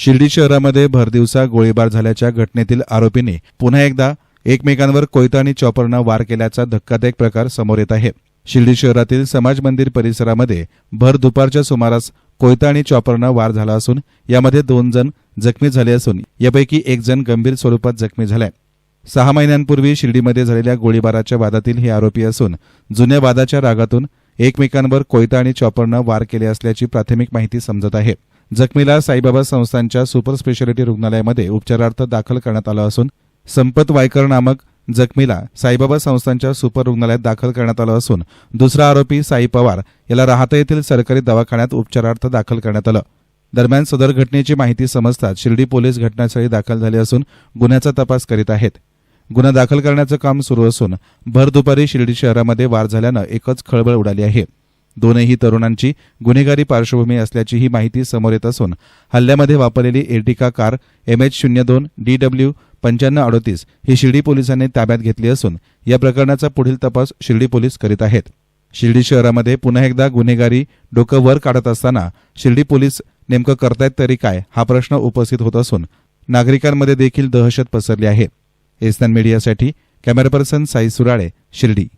शिर्डी शहरामध्ये भरदिवसा गोळीबार झाल्याच्या घटनेतील आरोपींनी पुन्हा एकदा एकमेकांवर कोयता आणि चॉपरनं वार केल्याचा धक्कादायक प्रकार समोर येत आहे. शिर्डी शहरातील समाज मंदिर परिसरामध्ये भर दुपारच्या सुमारास कोयता आणि चॉपरनं वार झाला असून यामध्ये दोन जण जखमी झाले असून यापैकी एक जण गंभीर स्वरूपात जखमी झालाय. सहा महिन्यांपूर्वी शिर्डीमध्ये झालेल्या गोळीबाराच्या वादातील हे आरोपी असून जुन्या वादाच्या रागातून एकमेकांवर कोयता आणि चॉपरनं वार केले असल्याची प्राथमिक माहिती समजत आहे. जखमीला साईबाबा संस्थांच्या सुपर स्पेशालिटी रुग्णालयामध्ये उपचारार्थ दाखल करण्यात आलं असून संपत वायकर नामक जखमीला साईबाबा संस्थांच्या सुपर रुग्णालयात दाखल करण्यात आलं असून दुसरा आरोपी साई पवार याला राहता येथील सरकारी दवाखान्यात उपचारार्थ दाखल करण्यात आलं. दरम्यान सदर घटनेची माहिती समजताच शिर्डी पोलीस घटनास्थळी दाखल झाले असून गुन्ह्याचा तपास करीत आहेत. गुन्हा दाखल करण्याचं काम सुरू असून भर दुपारी शिर्डी शहरामध्ये वार झाल्यानं एकच खळबळ उडाली आहे. दोनही तरुणांची गुन्हेगारी पार्श्वभूमी असल्याची ही माहिती समोर येत असून हल्ल्यामध्ये वापरलेली एर्टिका कार एम एच शून्य दोन डी डब्ल्यू पंच्याण्णव अडोतीस ही शिर्डी पोलिसांनी ताब्यात घेतली असून या प्रकरणाचा पुढील तपास शिर्डी पोलीस करीत आहेत. शिर्डी शहरामध्ये पुन्हा एकदा गुन्हेगारी डोकं वर काढत असताना शिर्डी पोलीस नेमकं करतायत तरी काय हा प्रश्न उपस्थित होत असून नागरिकांमध्ये देखील दहशत पसरली आहे. एसन मीडियासाठी कॅमेरा पर्सन साई सुराळे शिर्डी.